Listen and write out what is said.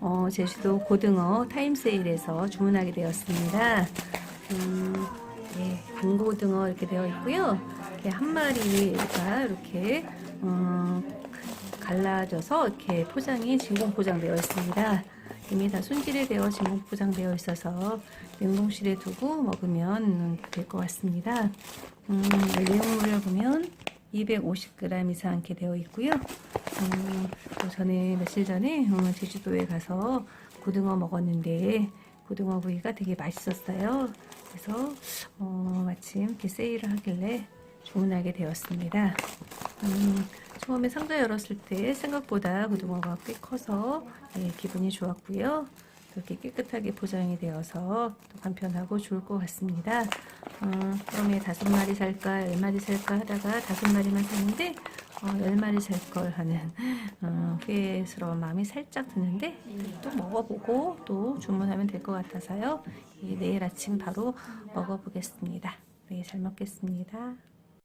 어, 제주도 고등어 타임세일에서 주문하게 되었습니다. 음, 예, 군고등어 이렇게 되어 있고요. 이렇게 한 마리가 이렇게 어, 갈라져서 이렇게 포장이 진공 포장되어 있습니다. 이미 다 손질이 되어 진공 포장되어 있어서 냉동실에 두고 먹으면 될 것 같습니다. 음, 내용물을 보면 250g 이상 이렇게 되어 있고요. 음, 또 전에 며칠 전에 어, 제주도에 가서 고등어 먹었는데 고등어 구이가 되게 맛있었어요. 그래서 어, 마침 이렇게 세일을 하길래 주문하게 되었습니다. 음, 처음에 상자 열었을 때 생각보다 고등어가 꽤 커서 예, 기분이 좋았고요. 이렇게 깨끗하게 포장이 되어서 또 간편하고 좋을 것 같습니다. 어, 처음에 다섯 마리 살까, 열 마리 살까 하다가 다섯 마리만 샀는데, 어, 열 마리 살 걸 하는, 어, 후회스러운 마음이 살짝 드는데, 또 먹어보고 또 주문하면 될 것 같아서요. 예, 내일 아침 바로 먹어보겠습니다. 네, 잘 먹겠습니다.